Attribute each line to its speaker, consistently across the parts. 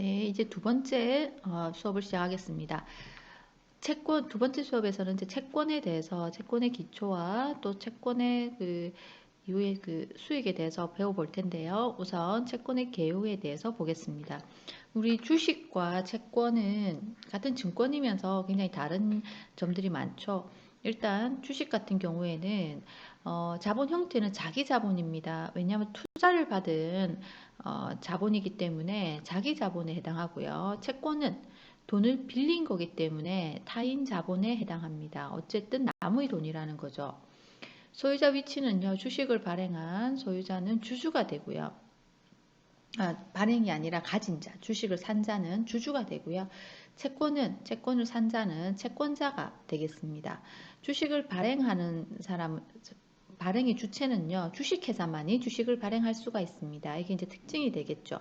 Speaker 1: 네, 이제 두 번째 어, 수업을 시작하겠습니다. 채권 두 번째 수업에서는 이제 채권에 대해서 채권의 기초와 또 채권의 그 이후의 그 수익에 대해서 배워볼 텐데요. 우선 채권의 개요에 대해서 보겠습니다. 우리 주식과 채권은 같은 증권이면서 굉장히 다른 점들이 많죠. 일단 주식 같은 경우에는 어, 자본 형태는 자기 자본입니다. 왜냐하면 투자를 받은 어, 자본이기 때문에 자기 자본에 해당하고요. 채권은 돈을 빌린 거기 때문에 타인 자본에 해당합니다. 어쨌든 남의 돈이라는 거죠. 소유자 위치는요. 주식을 발행한 소유자는 주주가 되고요. 아, 발행이 아니라 가진 자, 주식을 산 자는 주주가 되고요. 채권은 채권을 산 자는 채권자가 되겠습니다. 주식을 발행하는 사람 발행의 주체는요, 주식회사만이 주식을 발행할 수가 있습니다. 이게 이제 특징이 되겠죠.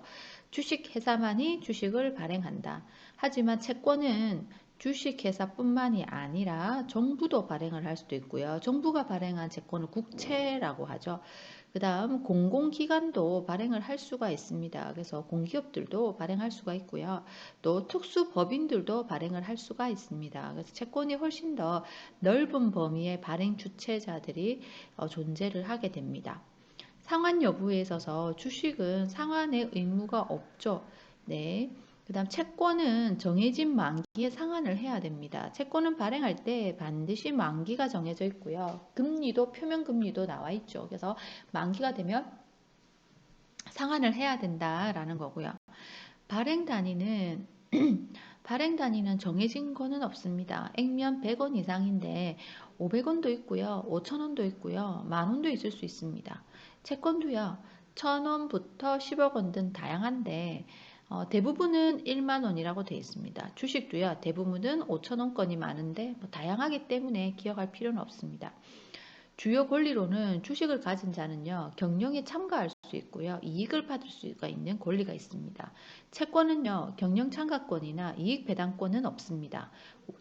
Speaker 1: 주식회사만이 주식을 발행한다. 하지만 채권은 주식회사뿐만이 아니라 정부도 발행을 할 수도 있고요. 정부가 발행한 채권을 국채라고 하죠. 그 다음 공공기관도 발행을 할 수가 있습니다. 그래서 공기업들도 발행할 수가 있고요. 또 특수법인들도 발행을 할 수가 있습니다. 그래서 채권이 훨씬 더 넓은 범위의 발행 주체자들이 어, 존재를 하게 됩니다. 상환 여부에 있어서 주식은 상환의 의무가 없죠. 네. 그 다음 채권은 정해진 만기에 상환을 해야 됩니다. 채권은 발행할 때 반드시 만기가 정해져 있고요. 금리도 표면 금리도 나와 있죠. 그래서 만기가 되면 상환을 해야 된다라는 거고요. 발행 단위는 발행 단위는 정해진 거는 없습니다. 액면 100원 이상인데 500원도 있고요. 5천원도 있고요. 만원도 있을 수 있습니다. 채권도요. 1000원부터 10억 원 등 다양한데 어, 대부분은 1만 원이라고 되어 있습니다. 주식도요. 대부분은 5천 원권이 많은데 뭐 다양하기 때문에 기억할 필요는 없습니다. 주요 권리로는 주식을 가진 자는요. 경영에 참가할 수 있고요. 이익을 받을 수가 있는 권리가 있습니다. 채권은요. 경영 참가권이나 이익 배당권은 없습니다.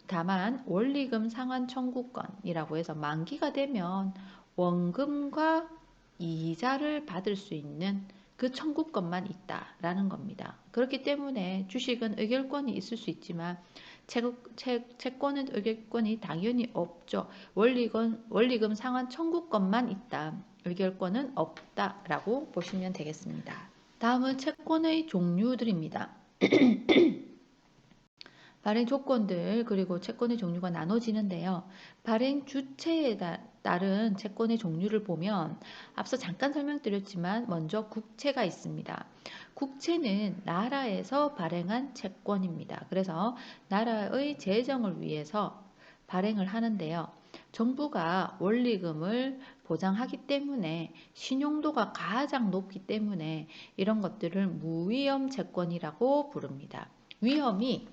Speaker 1: 다만 원리금 상환 청구권이라고 해서 만기가 되면 원금과 이자를 받을 수 있는 그 청구권만 있다라는 겁니다. 그렇기 때문에 주식은 의결권이 있을 수 있지만 채권은 의결권이 당연히 없죠. 원리금, 원리금 상환 청구 권만 있다. 의결권은 없다라고 보시면 되겠습니다. 다음은 채권의 종류들입니다. 발행 조건들 그리고 채권의 종류가 나눠지는데요. 발행 주체에 따 른 채권의 종류를 보면 앞서 잠깐 설명드렸지만 먼저 국채가 있습니다. 국채는 나라에서 발행한 채권입니다. 그래서 나라의 재정을 위해서 발행을 하는데요. 정부가 원리금을 보장하기 때문에 신용도가 가장 높기 때문에 이런 것들을 무위험 채권이라고 부릅니다. 위험이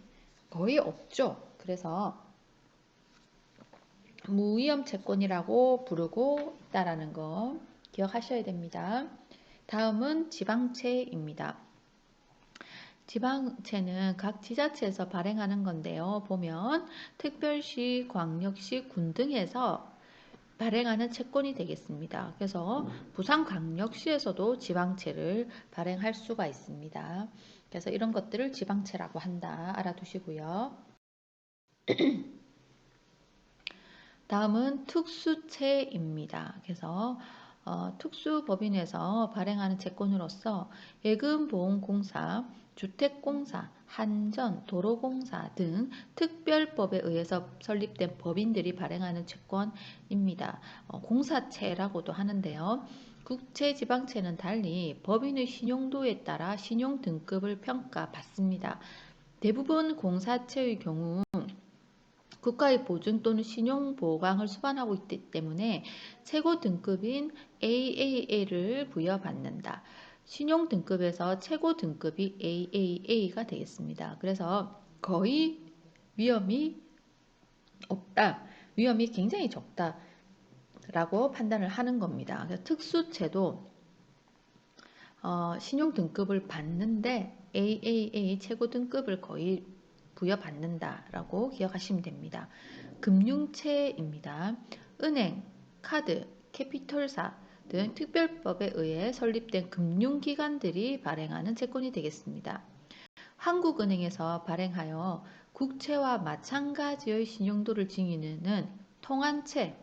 Speaker 1: 거의 없죠. 그래서 무위험 채권이라고 부르고 있다라는 거 기억하셔야 됩니다. 다음은 지방채입니다. 지방채는 각 지자체에서 발행하는 건데요. 보면 특별시, 광역시, 군 등에서 발행하는 채권이 되겠습니다. 그래서 부산광역시에서도 지방채를 발행할 수가 있습니다. 그래서 이런 것들을 지방채라고 한다. 알아두시고요. 다음은 특수채입니다. 그래서 어, 특수법인에서 발행하는 채권으로서 예금보험공사, 주택공사, 한전, 도로공사 등 특별법에 의해서 설립된 법인들이 발행하는 채권입니다. 어, 공사채라고도 하는데요. 국채, 지방채는 달리 법인의 신용도에 따라 신용 등급을 평가받습니다. 대부분 공사채의 경우 국가의 보증 또는 신용 보강을 수반하고 있기 때문에 최고 등급인 AAA를 부여받는다. 신용 등급에서 최고 등급이 AAA가 되겠습니다. 그래서 거의 위험이 없다. 위험이 굉장히 적다. 라고 판단을 하는 겁니다. 특수채도 어, 신용 등급을 받는데 AAA 최고 등급을 거의 부여받는다라고 기억하시면 됩니다. 금융채입니다. 은행, 카드, 캐피털사 등 특별법에 의해 설립된 금융기관들이 발행하는 채권이 되겠습니다. 한국은행에서 발행하여 국채와 마찬가지의 신용도를 지니는 통한채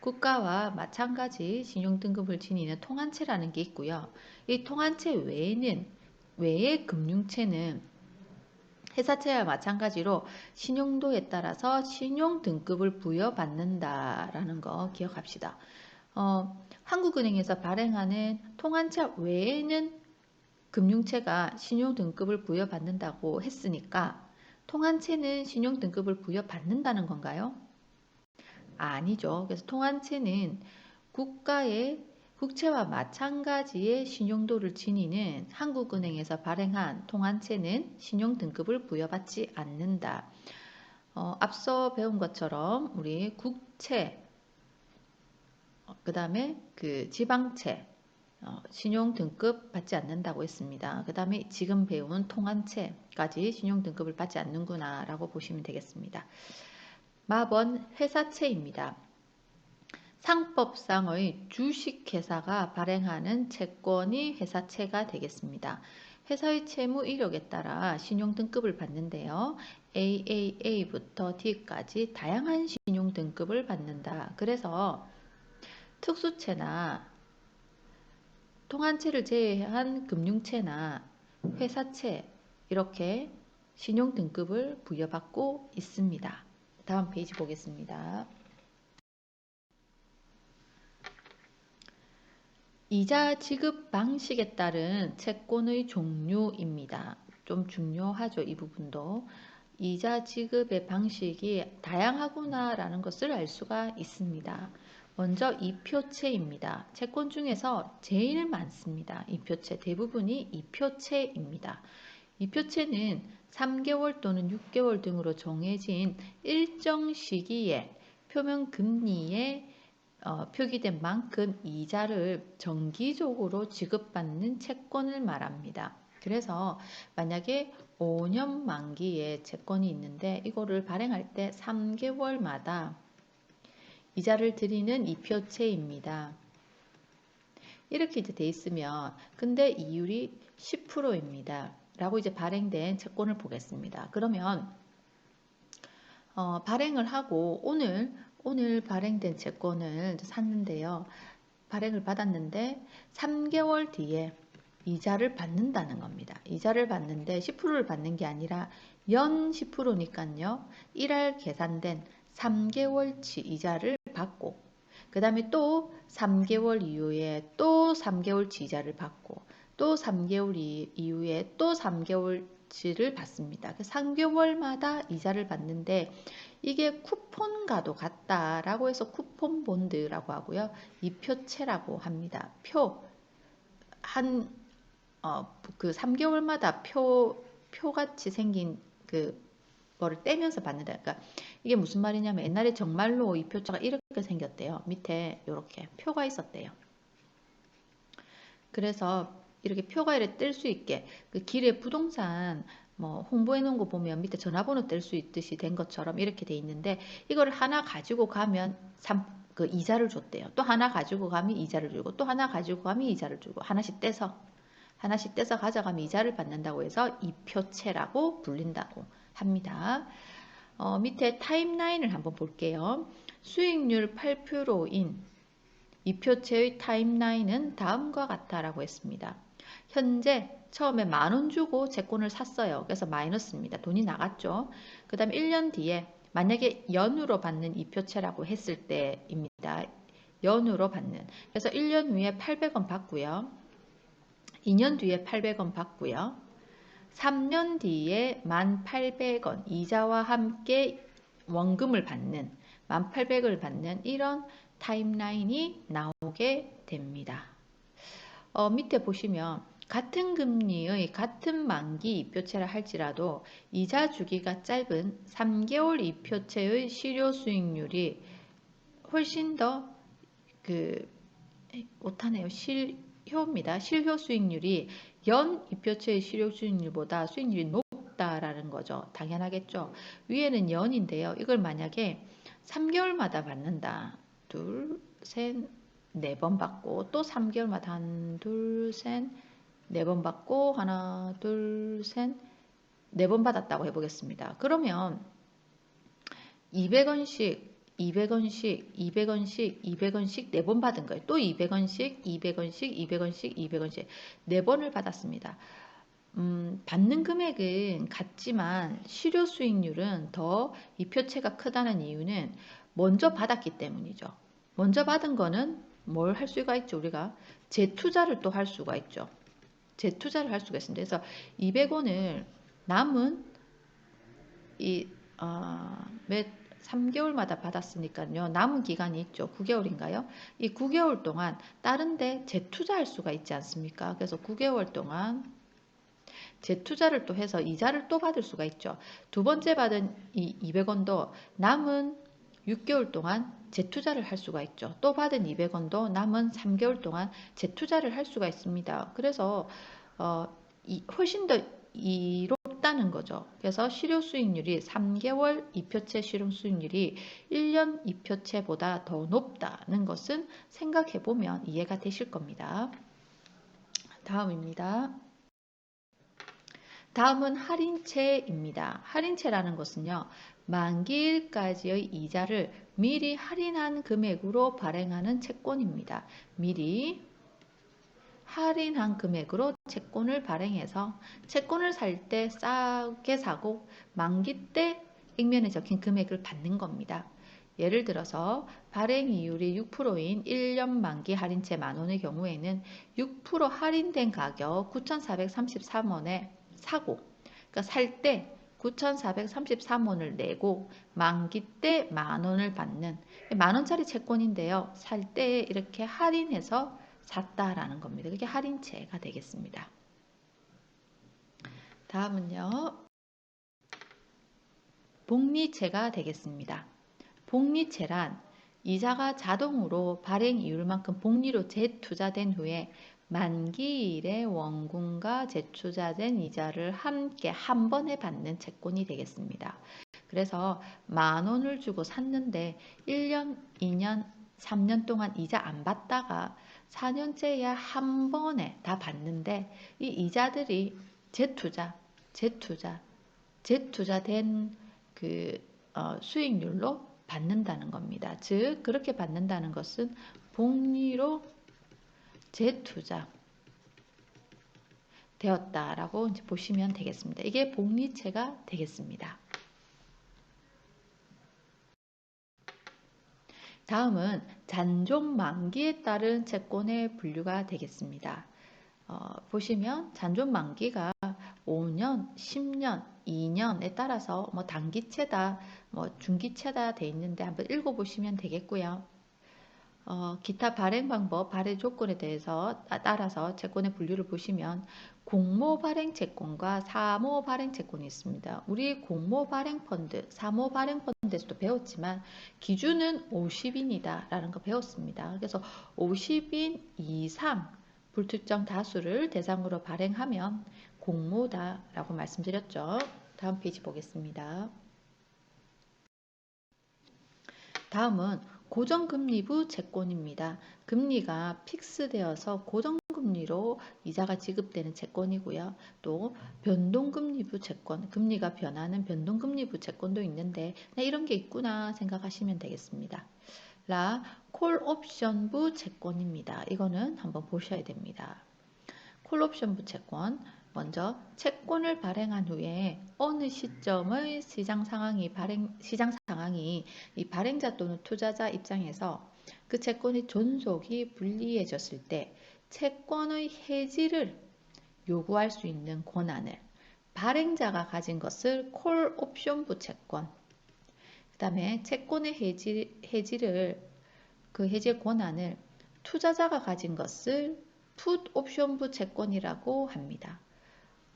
Speaker 1: 국가와 마찬가지 신용등급을 지니는 통한채라는 게 있고요. 이 통한채 외에는 외의 금융채는 회사채와 마찬가지로 신용도에 따라서 신용 등급을 부여받는다라는 거 기억합시다. 어, 한국은행에서 발행하는 통한채 외에는 금융채가 신용 등급을 부여받는다고 했으니까 통한채는 신용 등급을 부여받는다는 건가요? 아니죠. 그래서 통한채는 국가의 국채와 마찬가지의 신용도를 지니는 한국은행에서 발행한 통한채는 신용등급을 부여받지 않는다. 어, 앞서 배운 것처럼 우리 국채, 그 다음에 그 지방채, 어, 신용등급 받지 않는다고 했습니다. 그 다음에 지금 배운 통한채까지 신용등급을 받지 않는구나 라고 보시면 되겠습니다. 마번 회사채입니다. 상법상의 주식회사가 발행하는 채권이 회사채가 되겠습니다. 회사의 채무 이력에 따라 신용등급을 받는데요. AAA부터 D까지 다양한 신용등급을 받는다. 그래서 특수채나 통한채를 제외한 금융채나 회사채 이렇게 신용등급을 부여받고 있습니다. 다음 페이지 보겠습니다. 이자 지급 방식에 따른 채권의 종류입니다. 좀 중요하죠. 이 부분도. 이자 지급의 방식이 다양하구나라는 것을 알 수가 있습니다. 먼저 이표채입니다. 채권 중에서 제일 많습니다. 이표채 대부분이 이표채입니다. 이표채는 3개월 또는 6개월 등으로 정해진 일정 시기에 표면 금리에 어, 표기된 만큼 이자를 정기적으로 지급받는 채권을 말합니다. 그래서 만약에 5년 만기의 채권이 있는데 이거를 발행할 때 3개월마다 이자를 드리는 이표채입니다. 이렇게 이제 돼 있으면 근데 이율이 10%입니다. 라고 이제 발행된 채권을 보겠습니다. 그러면 어, 발행을 하고 오늘 오늘 발행된 채권을 샀는데요. 발행을 받았는데 3개월 뒤에 이자를 받는다는 겁니다. 이자를 받는데 10%를 받는 게 아니라 연 10%니까요. 1월 계산된 3개월치 이자를 받고 그 다음에 또 3개월 이후에 또 3개월치 이자를 받고 또 3개월 이후에 또 3개월치를 받습니다. 3개월마다 그 이자를 받는데 이게 쿠폰과도 같다라고 해서 쿠폰 본드라고 하고요. 이 표채라고 합니다. 표, 한, 어, 그 3개월마다 표, 표같이 생긴 그 거를 떼면서 받는다. 그러니까 이게 무슨 말이냐면 옛날에 정말로 이 표자가 이렇게 생겼대요. 밑에 이렇게 표가 있었대요. 그래서 이렇게 표가 이렇게 뜰 수 있게 그 길에 부동산 뭐 홍보해 놓은 거 보면 밑에 전화번호 뗄 수 있듯이 된 것처럼 이렇게 돼 있는데 이거를 하나 가지고 가면 3, 그 이자를 줬대요. 또 하나 가지고 가면 이자를 주고 또 하나 가지고 가면 이자를 주고 하나씩 떼서 하나씩 떼서 가져가면 이자를 받는다고 해서 이표채라고 불린다고 합니다. 어, 밑에 타임라인을 한번 볼게요. 수익률 8%인 이표채의 타임라인은 다음과 같다라고 했습니다. 현재 처음에 만 원 주고 채권을 샀어요. 그래서 마이너스입니다. 돈이 나갔죠. 그 다음에 1년 뒤에 만약에 연으로 받는 이표채라고 했을 때입니다. 연으로 받는. 그래서 1년 후에 800원 받고요. 2년 뒤에 800원 받고요. 3년 뒤에 1,800원 이자와 함께 원금을 받는 1,800을 받는 이런 타임라인이 나오게 됩니다. 어, 밑에 보시면 같은 금리의 같은 만기 이표채라 할지라도 이자 주기가 짧은 3개월 이표채의 실효 수익률이 훨씬 더 그 못하네요. 실효입니다. 실효 수익률이 연 이표채의 실효 수익률보다 수익률이 높다라는 거죠. 당연하겠죠. 위에는 연인데요. 이걸 만약에 3개월마다 받는다. 둘, 셋, 네 번 받고 또 3개월마다 한, 둘, 셋, 네 번 받고 하나, 둘, 셋, 네 번 받았다고 해보겠습니다. 그러면 200원씩 200원씩, 200원씩, 200원씩 네 번 받은 거예요. 또 200원씩, 200원씩, 200원씩, 200원씩 네 번을 받았습니다. 음, 받는 금액은 같지만 실효 수익률은 더 이 표체가 크다는 이유는 먼저 받았기 때문이죠. 먼저 받은 거는 뭘 할 수가 있죠? 우리가 재투자를 또 할 수가 있죠. 재투자를 할 수가 있습니다. 그래서 200원을 남은 이 어, 몇 3개월마다 받았으니까요. 남은 기간이 있죠. 9개월인가요? 이 9개월 동안 다른 데 재투자할 수가 있지 않습니까? 그래서 9개월 동안 재투자를 또 해서 이자를 또 받을 수가 있죠. 두 번째 받은 이 200원도 남은 6개월 동안 재투자를 할 수가 있죠. 또 받은 200원도 남은 3개월 동안 재투자를 할 수가 있습니다. 그래서 어, 이, 훨씬 더 이롭다는 거죠. 그래서 실효 수익률이 3개월 이표채 실효 수익률이 1년 이표채보다 더 높다는 것은 생각해 보면 이해가 되실 겁니다. 다음입니다. 다음은 할인채입니다. 할인채라는 것은요. 만기일까지의 이자를 미리 할인한 금액으로 발행하는 채권입니다. 미리 할인한 금액으로 채권을 발행해서 채권을 살 때 싸게 사고 만기 때 액면에 적힌 금액을 받는 겁니다. 예를 들어서 발행 이율이 6%인 1년 만기 할인채 만원의 경우에는 6% 할인된 가격 9,433원에 사고 그러니까 살 때 9,433원을 내고 만기 때 만원을 받는 만원짜리 채권인데요. 살 때 이렇게 할인해서 샀다라는 겁니다. 그게 할인채가 되겠습니다. 다음은요. 복리채가 되겠습니다. 복리채란 이자가 자동으로 발행 이율만큼 복리로 재투자된 후에 만기일에 원금과 재투자된 이자를 함께 한 번에 받는 채권이 되겠습니다. 그래서 만 원을 주고 샀는데 1년, 2년, 3년 동안 이자 안 받다가 4년째야 한 번에 다 받는데 이 이자들이 재투자, 재투자, 재투자된 그 어, 수익률로 받는다는 겁니다. 즉 그렇게 받는다는 것은 복리로 재투자 되었다라고 이제 보시면 되겠습니다. 이게 복리채가 되겠습니다. 다음은 잔존 만기에 따른 채권의 분류가 되겠습니다. 어, 보시면 잔존 만기가 5년, 10년, 2년에 따라서 뭐 단기채다, 뭐 중기채다 돼 있는데 한번 읽어보시면 되겠고요. 어, 기타 발행 방법, 발행 조건에 대해서 따라서 채권의 분류를 보시면 공모 발행 채권과 사모 발행 채권이 있습니다. 우리 공모 발행 펀드, 사모 발행 펀드에서도 배웠지만 기준은 50인이다 라는 거 배웠습니다. 그래서 50인 이상 불특정 다수를 대상으로 발행하면 공모다 라고 말씀드렸죠. 다음 페이지 보겠습니다. 다음은 고정금리부 채권입니다. 금리가 픽스되어서 고정금리로 이자가 지급되는 채권이고요. 또 변동금리부 채권, 금리가 변하는 변동금리부 채권도 있는데 네, 이런 게 있구나 생각하시면 되겠습니다. 라 콜옵션부 채권입니다. 이거는 한번 보셔야 됩니다. 콜옵션부 채권 먼저 채권을 발행한 후에 어느 시점의 시장 상황이 발행 시장 상황이 이 발행자 또는 투자자 입장에서 그 채권의 존속이 불리해졌을 때 채권의 해지를 요구할 수 있는 권한을 발행자가 가진 것을 콜 옵션부 채권 그 다음에 채권의 해지, 해지를 그 해지 권한을 투자자가 가진 것을 풋 옵션부 채권이라고 합니다.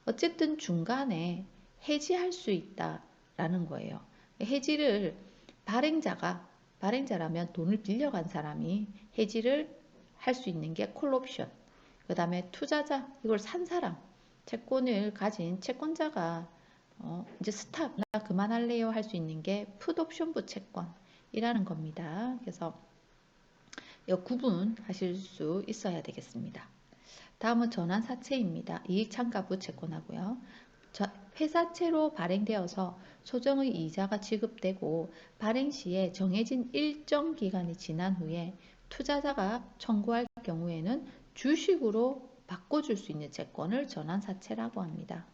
Speaker 1: 어쨌든 중간에 해지할 수 있다라는 거예요. 해지를 발행자가 발행자라면 돈을 빌려간 사람이 해지를 할 수 있는 게 콜옵션. 그 다음에 투자자 이걸 산 사람 채권을 가진 채권자가 어, 이제 스탑 나 그만할래요 할 수 있는 게 풋옵션부 채권이라는 겁니다. 그래서 구분하실 수 있어야 되겠습니다. 다음은 전환사채입니다. 이익창가부 채권하고요. 저- 회사채로 발행되어서 소정의 이자가 지급되고 발행 시에 정해진 일정 기간이 지난 후에 투자자가 청구할 경우에는 주식으로 바꿔줄 수 있는 채권을 전환사채라고 합니다.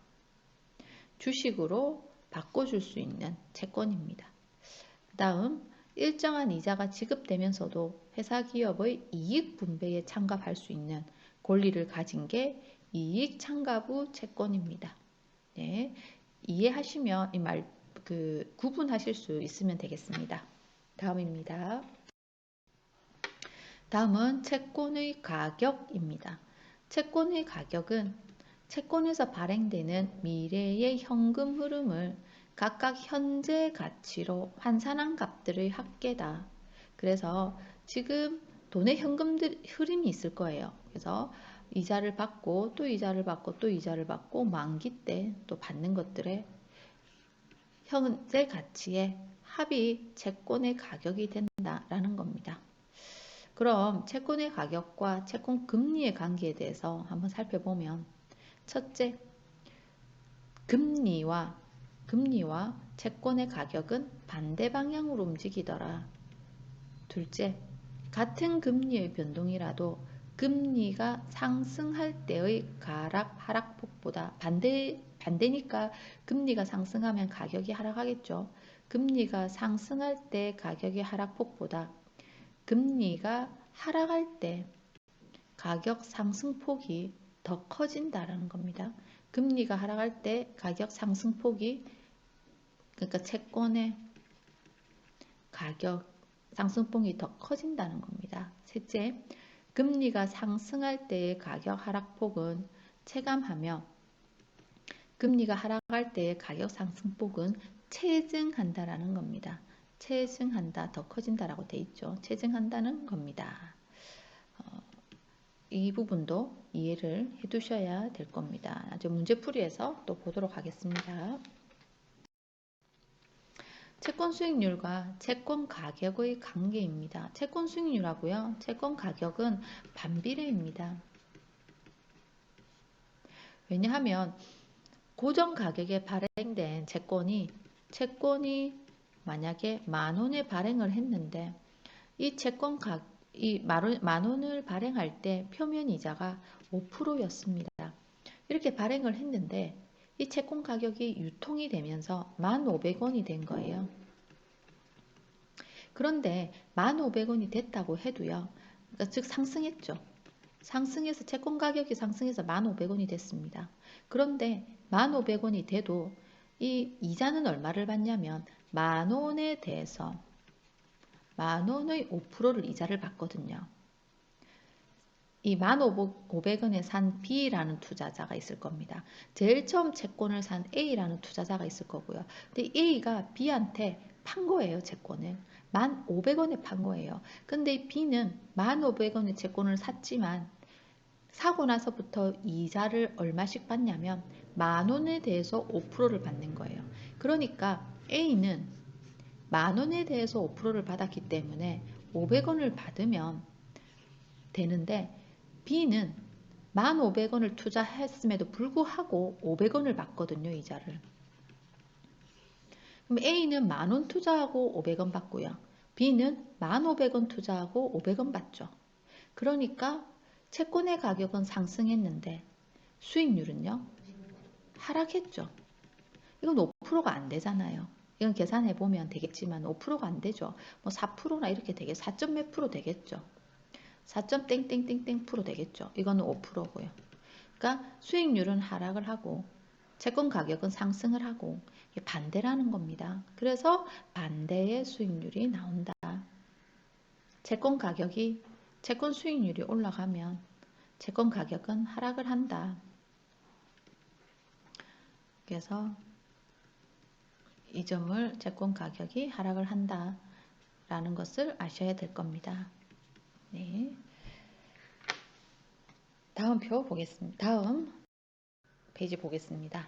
Speaker 1: 주식으로 바꿔줄 수 있는 채권입니다. 그 다음 일정한 이자가 지급되면서도 회사 기업의 이익 분배에 참가할 수 있는 권리를 가진 게 이익 참가부 채권입니다. 네, 이해하시면 이 말 그 구분하실 수 있으면 되겠습니다. 다음입니다. 다음은 채권의 가격입니다. 채권의 가격은 채권에서 발행되는 미래의 현금 흐름을 각각 현재 가치로 환산한 값들의 합계다. 그래서 지금 돈의 현금 흐름이 있을 거예요. 그래서 이자를 받고 또 이자를 받고 또 이자를 받고 만기 때 또 받는 것들의 현재 가치의 합이 채권의 가격이 된다라는 겁니다. 그럼 채권의 가격과 채권 금리의 관계에 대해서 한번 살펴보면 첫째, 금리와 금리와 채권의 가격은 반대 방향으로 움직이더라. 둘째, 같은 금리의 변동이라도 금리가 상승할 때의 가락 하락 폭보다 반대 반대니까 금리가 상승하면 가격이 하락하겠죠. 금리가 상승할 때 가격의 하락폭보다 금리가 하락할 때 가격 상승폭이 더 커진다라는 겁니다. 금리가 하락할 때 가격 상승폭이 그러니까 채권의 가격 상승폭이 더 커진다는 겁니다. 셋째, 금리가 상승할 때의 가격 하락폭은 체감하며 금리가 하락할 때의 가격 상승폭은 체증한다라는 겁니다. 체증한다, 더 커진다라고 돼 있죠. 체증한다는 겁니다. 어, 이 부분도 이해를 해 두셔야 될 겁니다. 아주 문제풀이에서 또 보도록 하겠습니다. 채권 수익률과 채권 가격의 관계입니다. 채권 수익률하고요. 채권 가격은 반비례입니다. 왜냐하면 고정 가격에 발행된 채권이 채권이 만약에 만 원에 발행을 했는데 이 채권 가, 이 만 원을 발행할 때 표면 이자가 5%였습니다. 이렇게 발행을 했는데 이 채권 가격이 유통이 되면서 1,500원이 된 거예요. 그런데 1,500원이 됐다고 해도요. 그러니까 즉 상승했죠. 상승해서 채권 가격이 상승해서 1,500원이 됐습니다. 그런데 1,500원이 돼도 이 이자는 얼마를 받냐면 만 원에 대해서 만 원의 5%를 이자를 받거든요. 이 1,500원에 산 B라는 투자자가 있을 겁니다. 제일 처음 채권을 산 A라는 투자자가 있을 거고요. 근데 A가 B한테 판 거예요, 채권을. 1,500원에 판 거예요. 근데 B는 1,500원의 채권을 샀지만 사고 나서부터 이자를 얼마씩 받냐면 만 원에 대해서 5%를 받는 거예요. 그러니까 A는 만 원에 대해서 5%를 받았기 때문에 500원을 받으면 되는데 B는 1,500원을 투자했음에도 불구하고 500원을 받거든요, 이자를. 그럼 A는 만원 투자하고 500원 받고요. B는 1,500원 투자하고 500원 받죠. 그러니까 채권의 가격은 상승했는데 수익률은요? 하락했죠. 이건 5%가 안 되잖아요. 이건 계산해 보면 되겠지만 5%가 안 되죠. 뭐 4%나 이렇게 되겠 4. 몇 프로 되겠죠. 4. 땡땡땡땡 프로 되겠죠. 이거는 5%고요. 그러니까 수익률은 하락을 하고 채권 가격은 상승을 하고 반대라는 겁니다. 그래서 반대의 수익률이 나온다. 채권 가격이 채권 수익률이 올라가면 채권 가격은 하락을 한다. 그래서 이 점을 채권 가격이 하락을 한다. 라는 것을 아셔야 될 겁니다. 네. 다음 표 보겠습니다. 다음 페이지 보겠습니다.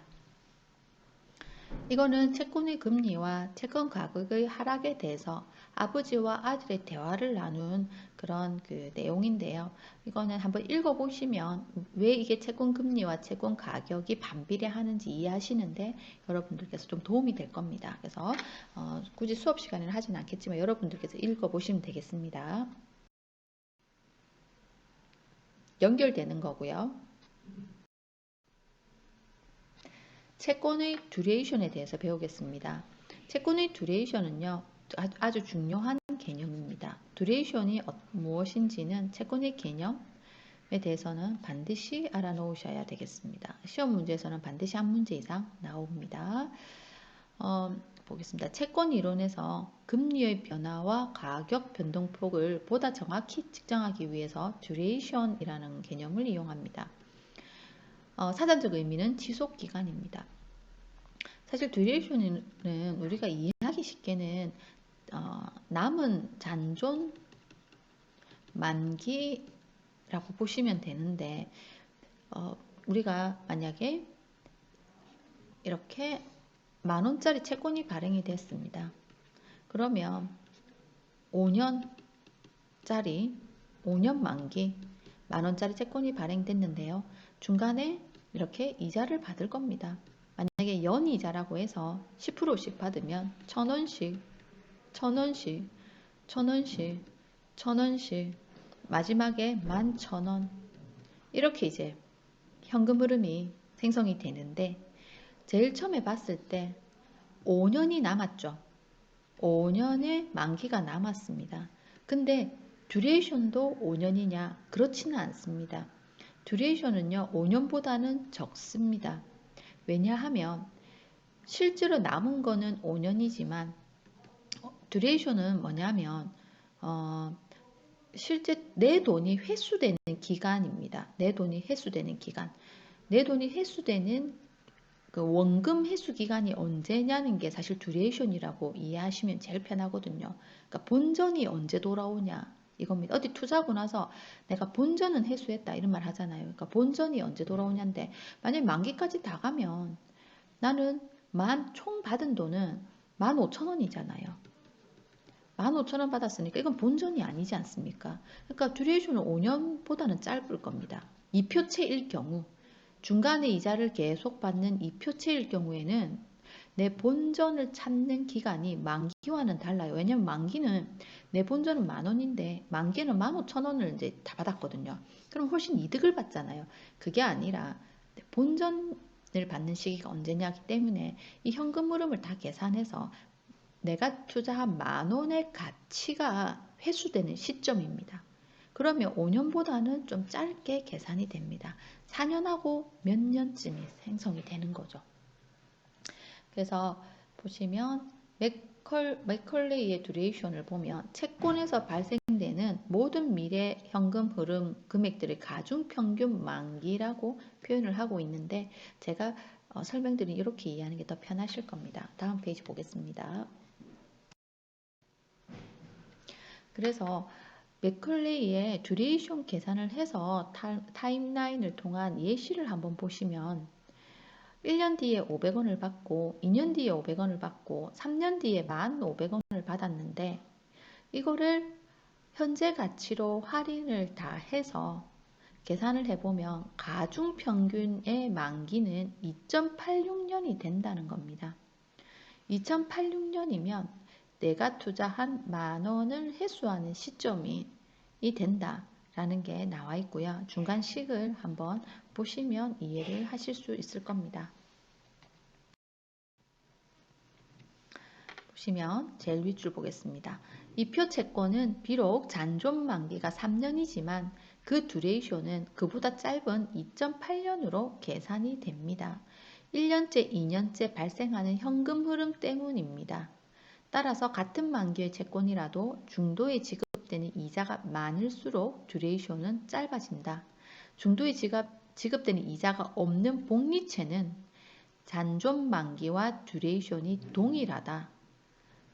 Speaker 1: 이거는 채권의 금리와 채권 가격의 하락에 대해서 아버지와 아들의 대화를 나눈 그런 그 내용인데요. 이거는 한번 읽어보시면 왜 이게 채권 금리와 채권 가격이 반비례하는지 이해하시는데 여러분들께서 좀 도움이 될 겁니다. 그래서 어, 굳이 수업 시간에는 하진 않겠지만 여러분들께서 읽어보시면 되겠습니다. 연결되는 거고요. 채권의 듀레이션에 대해서 배우겠습니다. 채권의 듀레이션은요. 아주 중요한 개념입니다. 듀레이션이 어, 무엇인지는 채권의 개념에 대해서는 반드시 알아놓으셔야 되겠습니다. 시험 문제에서는 반드시 한 문제 이상 나옵니다. 어, 보겠습니다. 채권 이론에서 금리의 변화와 가격 변동폭을 보다 정확히 측정하기 위해서 듀레이션이라는 개념을 이용합니다. 어, 사전적 의미는 지속 기간입니다. 사실 듀레이션은 우리가 이해하기 쉽게는 어, 남은 잔존 만기라고 보시면 되는데 어, 우리가 만약에 이렇게 만 원짜리 채권이 발행이 됐습니다. 그러면 5년짜리 5년 만기 만 원짜리 채권이 발행됐는데요. 중간에 이렇게 이자를 받을 겁니다. 만약에 연이자라고 해서 10%씩 받으면 천원씩, 천원씩, 천원씩, 천원씩, 마지막에 만 천원. 이렇게 이제 현금 흐름이 생성이 되는데, 제일 처음에 봤을 때 5년이 남았죠. 5년의 만기가 남았습니다. 근데 듀레이션도 5년이냐? 그렇지는 않습니다. 듀레이션은요, 5년보다는 적습니다. 왜냐하면 실제로 남은 거는 5년이지만 듀레이션은 뭐냐면 어, 실제 내 돈이 회수되는 기간입니다. 내 돈이 회수되는 기간. 내 돈이 회수되는 그 원금 회수 기간이 언제냐는 게 사실 듀레이션이라고 이해하시면 제일 편하거든요. 그러니까 본전이 언제 돌아오냐 이겁니다. 어디 투자하고 나서 내가 본전은 회수했다 이런 말 하잖아요. 그러니까 본전이 언제 돌아오냐인데 만약에 만기까지 다 가면 나는 만 총 받은 돈은 만 오천 원이잖아요. 만 오천 원 받았으니까 이건 본전이 아니지 않습니까? 그러니까 듀레이션은 5년보다는 짧을 겁니다. 이표체일 경우 중간에 이자를 계속 받는 이표체일 경우에는 내 본전을 찾는 기간이 만기와는 달라요. 왜냐면 만기는 내 본전은 만 원인데 만기는 만 오천 원을 이제 다 받았거든요. 그럼 훨씬 이득을 받잖아요. 그게 아니라 본전을 받는 시기가 언제냐기 때문에 이 현금 흐름을 다 계산해서 내가 투자한 만 원의 가치가 회수되는 시점입니다. 그러면 5년보다는 좀 짧게 계산이 됩니다. 4년하고 몇 년쯤이 생성이 되는 거죠. 그래서 보시면 맥컬, 맥컬레이의 듀레이션을 보면 채권에서 발생되는 모든 미래 현금 흐름 금액들의 가중평균 만기라고 표현을 하고 있는데 제가 어, 설명드린 이렇게 이해하는 게 더 편하실 겁니다. 다음 페이지 보겠습니다. 그래서 맥컬레이의 듀레이션 계산을 해서 타 임라인을 통한 예시를 한번 보시면 1년 뒤에 500원을 받고 2년 뒤에 500원을 받고 3년 뒤에 1,500원을 받았는데 이거를 현재 가치로 할인을 다 해서 계산을 해보면 가중 평균의 만기는 2.86년이 된다는 겁니다. 2086년이면 내가 투자한 만 원을 회수하는 시점이 된다 라는 게 나와 있고요. 중간식을 한번 보시면 이해를 하실 수 있을 겁니다. 보시면 제일 윗줄 보겠습니다. 이표 채권은 비록 잔존 만기가 3년이지만 그 듀레이션은 그보다 짧은 2.8년으로 계산이 됩니다. 1년째, 2년째 발생하는 현금 흐름 때문입니다. 따라서 같은 만기의 채권이라도 중도에 지급되는 이자가 많을수록 듀레이션은 짧아진다. 중도에 지급, 지급되는 이자가 없는 복리채는 잔존 만기와 듀레이션이 동일하다.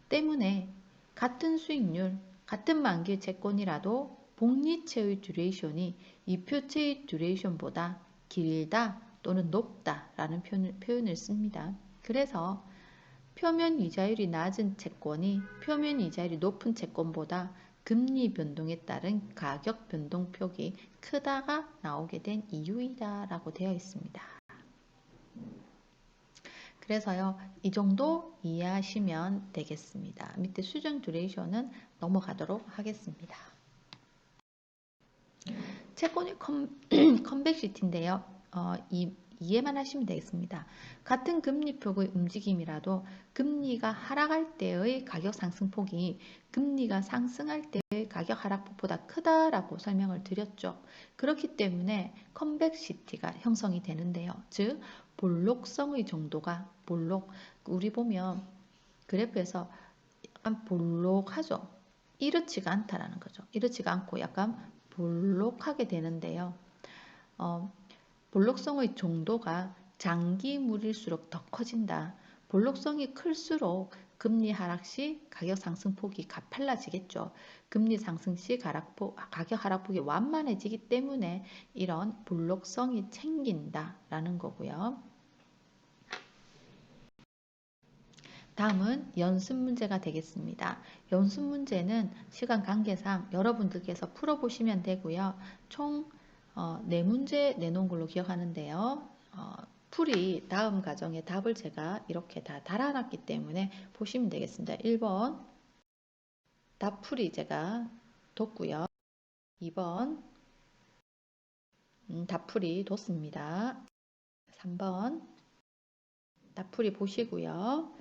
Speaker 1: 때문에 같은 수익률, 같은 만기의 채권이라도 복리채의 듀레이션이 이표채의 듀레이션보다 길다 또는 높다라는 표현을, 표현을 씁니다. 그래서 표면 이자율이 낮은 채권이 표면 이자율이 높은 채권보다 금리 변동에 따른 가격 변동폭이 크다가 나오게 된 이유이다 라고 되어 있습니다. 그래서요, 이 정도 이해하시면 되겠습니다. 밑에 수정 듀레이션은 넘어가도록 하겠습니다. 채권의 컴, 컨벡시티인데요. 어, 이, 이해만 하시면 되겠습니다. 같은 금리폭의 움직임이라도 금리가 하락할 때의 가격 상승폭이 금리가 상승할 때의 가격 하락폭보다 크다라고 설명을 드렸죠. 그렇기 때문에 컨벡시티가 형성이 되는데요. 즉 볼록성의 정도가 볼록 우리 보면 그래프에서 약간 볼록하죠. 이렇지가 않다라는 거죠. 이렇지가 않고 약간 볼록하게 되는데요. 어, 볼록성의 정도가 장기물일수록 더 커진다. 볼록성이 클수록 금리 하락 시 가격 상승폭이 가팔라지겠죠. 금리 상승 시 가락폭, 가격 하락폭이 완만해지기 때문에 이런 볼록성이 챙긴다라는 거고요. 다음은 연습 문제가 되겠습니다. 연습 문제는 시간 관계상 여러분들께서 풀어보시면 되고요. 총 어, 4문제 내놓은 걸로 기억하는데요. 어, 풀이 다음 과정에 답을 제가 이렇게 다 달아놨기 때문에 보시면 되겠습니다. 1번 답풀이 제가 뒀고요. 2번 음, 답풀이 뒀습니다. 3번 답풀이 보시고요.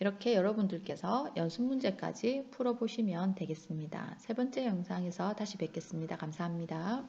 Speaker 1: 이렇게 여러분들께서 연습 문제까지 풀어보시면 되겠습니다. 세 번째 영상에서 다시 뵙겠습니다. 감사합니다.